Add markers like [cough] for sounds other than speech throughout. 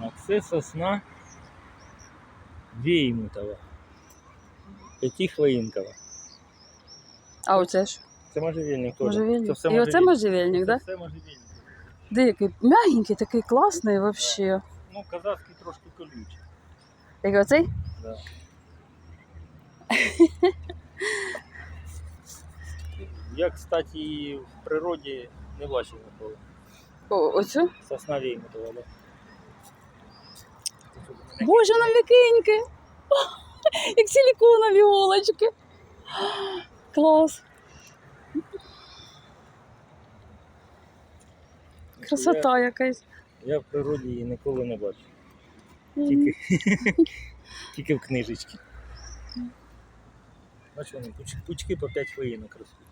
А це сосна Веймутова. П'ятихвоїнкова. А оце ж Це можжевельник теж. Це можжевельник. все І оце можжевельник, Це так? Да? все можжевельник. Деякий м'ягенький, такий класний взагалі. Ну, казахський трошки колючий. Як оцей? Да. [laughs] Я, кстати, в природі не бачив ніколи. О, оцю? Сосна Веймутова, да. Боже, вона м'якеньке. [laughs] Як силіконові голочки. Клас. Красота якась. Я, в природі її ніколи не бачив. Тільки, [laughs] тільки в книжечці. Бачиш, вони пуч- пучки по 5 хвилинок ростуть.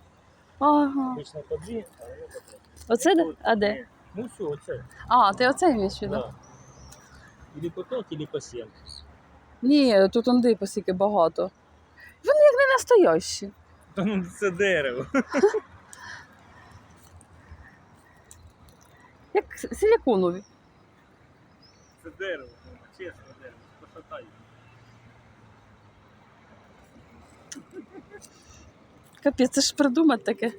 Ага. Обично по 2, а вони по 5. Оце де? А де? Ну все, оце. А, ти оцей маєш в? Да. Или по 5, или по 7. Ні, тут онди посіки багато. Вони як не настоящі. Та ну це дерево. [laughs] Як силіконові. Це дерево, чесно дерево, посатай. Капець, це ж придумати таке.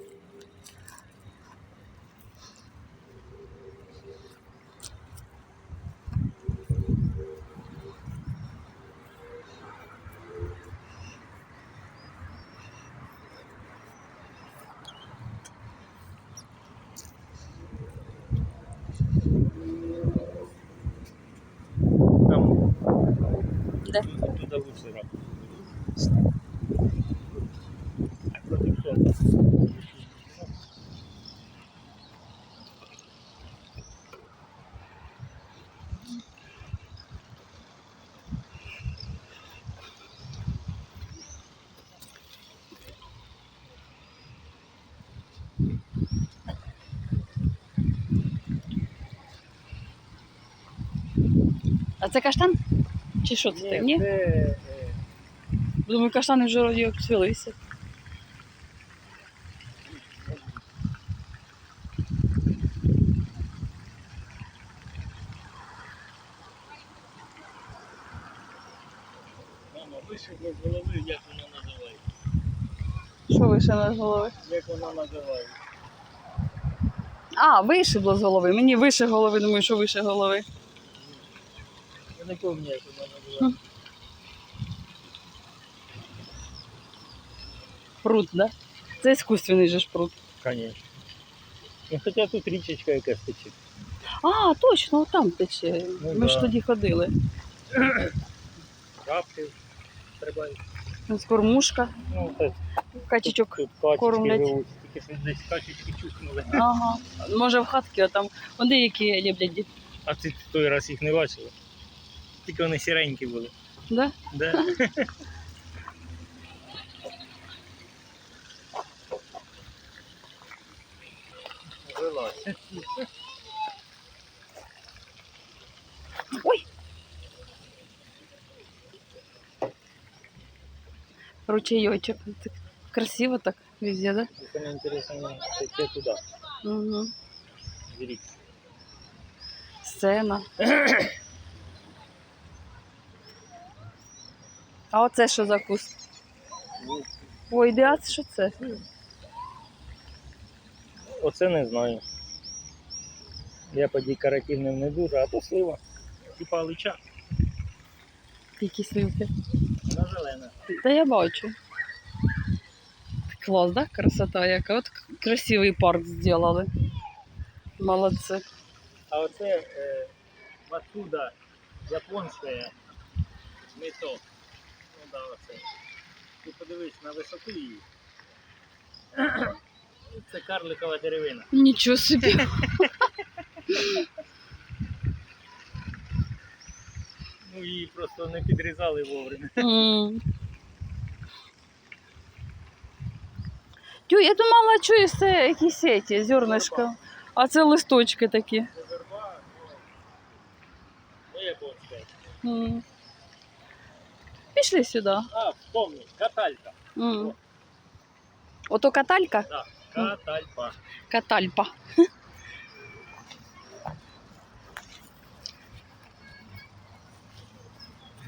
Де? туди лучше сонця. А це каштан? Чи що це? Ні? Думаю, каштани вже вроді як цвілися. Мама, вишибло з голови, як вона називається. Що вище над голови? Як вона називається? А, вишибло з голови. Мені вище голови, думаю, що вище голови. Я не пам'ятаю, як вона називається. Пруд, да? Це іскусственний же ж пруд. Конечно. Ну, хоча тут річечка якась тече. А, точно, от там тече. Ну Ми ж да. тоді ходили. Рапки стрибають. Ось Кормушка, Ну, це качечок. тут качечки кормлять. живуть. Тільки що десь качечки чухнули. Ага. Може в хатки, а там вони які люблять. діти. А ти той раз їх не бачила? Тільки вони сіренькі були. Да? Да? Вилазь. Ой! Ручейочок. Так красиво так везде, да? Саме інтересно, це туди. Угу. Беріть. Сцена. А оце що за куст? Ой, де що це? Оце не знаю. Я по декоративним не дуже, а то слива. Типа лича. Які сливки. Вона зелена. Та я бачу. Клас, да? Красота яка. От красивий парк зробили. Молодці. А оце е, отсюда японське мето. Ну да, оце. Ти подивись на висоту її. [clears throat] Це карликова деревина. Нічого собі. [laughs] Ну її просто не підрізали вовремя. М. Тю, я думала, що це якісь ці, зернишка. А це листочки такі. Це верба, ну японська. М. Пішли сюди. А, вспомни, каталька. М. Ото каталька? Да, катальпа. Катальпа.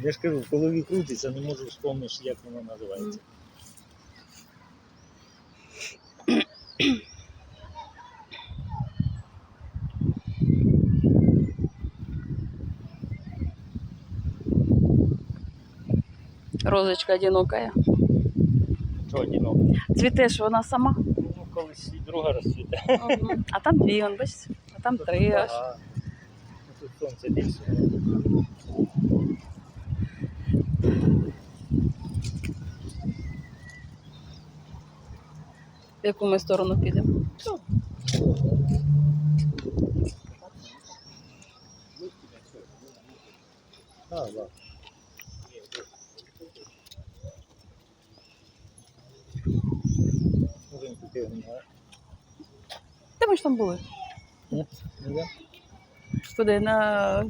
Я ж кажу, в голові крутиться, не можу вспомнити, як воно називається. Розочка одинокая. Що одиноко? Цвітеш вона сама. Ну, колись і друга розцвіте. Мгм. А там дві, он, бачиш? А там три аж. Ага. Ну, Тут сонце більше. В яку ми сторону підемо? А, да. Може, тут його немає. Де ми ж там були? Ні? Не? На.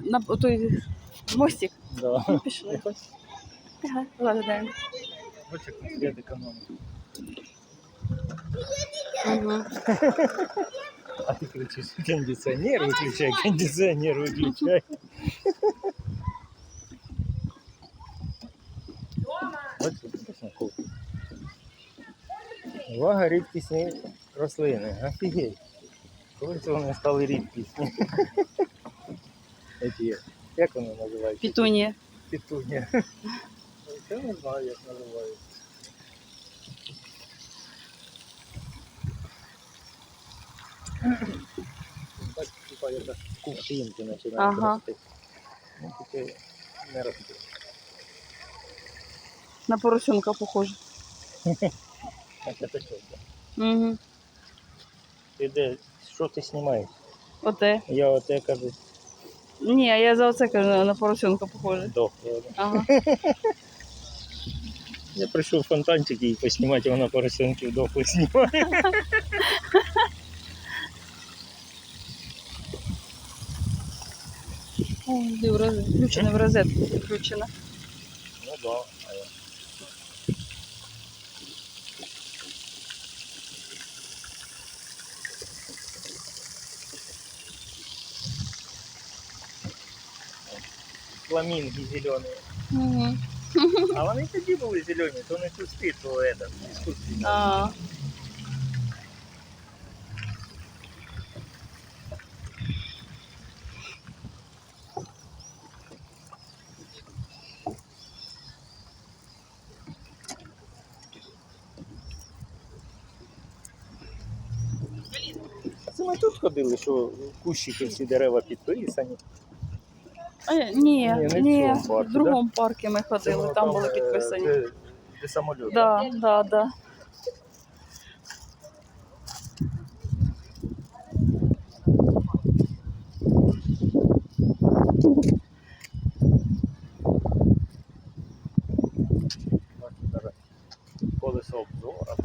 На той мостик. Да. Ну, Пішли. Ага, ладно, як слід економити. Угу. А ти кричиш, кондиціонер виключай, кондиціонер виключай. Бачиш, вкусно. Увага, рідкісні рослини. Офігеть. Коли це вони стали рідкісні? Як вони називаються? Пітунія. Петуня. Я не знаю, як називають. Так, типа, як кувшинки починають Ага. рости. Ну, не рости. На поросенка похоже. [laughs] Так, це? Угу. Ти де, що ти знімаєш? Оте. Я оте кажу, Ні, я за оце кажу, на поросенка похоже. дохло. Ага. [laughs] Я прийшов фонтанчик і поснімати, вона поросенків дохло знімає. [laughs] В. Включена в розетку. Включена. Ну да, а я. Фламінги зелені. Угу. А вони тоді були зелені, то не кусти, то это, іскусственні. А, Це ми тут ходили, що кущики всі дерева підписані. А, ні, Ні, не в ні, цьому парку, в другому парку ми ходили, там були е, підписані. Де, де самоліт. Да, да, да. Колесо обзора.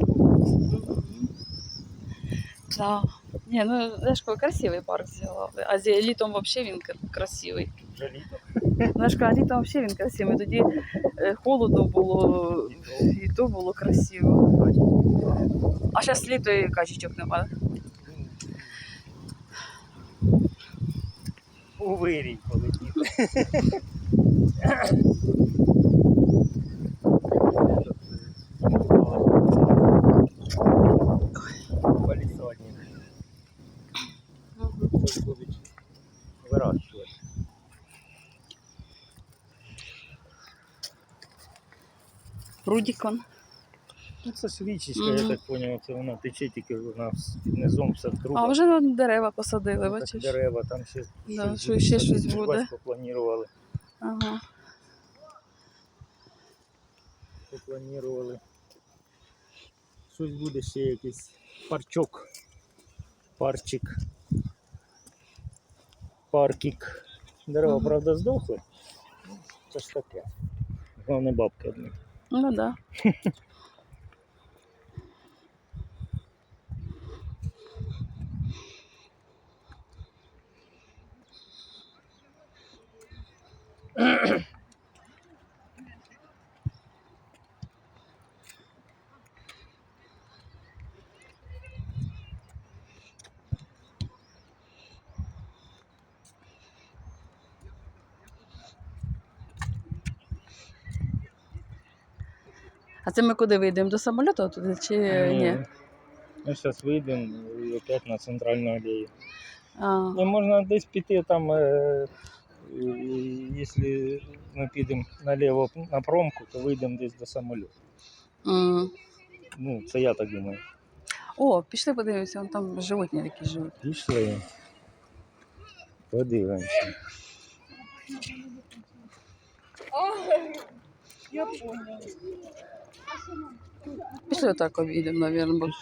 Да. Ні, ну Лешко красивий парк взяла. А зі- літом взагалі він кра- красивий. Вже літо. Лешко, каже, літом взагалі він красивий. Тоді е, холодно було, і то було красиво. А зараз літо і качечок немає. У вирій полетів. Прудікон. Ну, це свічечка, Мгм. я так зрозумів, це вона тече тільки вона під низом все в трубах. А вже вон дерева посадили, Так, бачиш? дерева, там ще, Да, що буде, ще там щось буде. Попланували. Ага. Попланували. Щось буде ще якийсь парчок. Парчик. Паркік. Дерева, Ага. правда, здохли. Ну, Це ж таке. Головне бабка não dá. Ahem. [laughs] А це ми куди вийдемо? До самоліту туди чи ні? Ми зараз вийдемо і опять на центральну алею. А, можна десь піти там, е, якщо ми підемо наліво на промку, то вийдемо десь до самоліту. м. Ну, це я так думаю. О, пішли подивимося, вон там животні які живуть. Пішли. Подивимося. Пішли отак обійдемо, мабуть.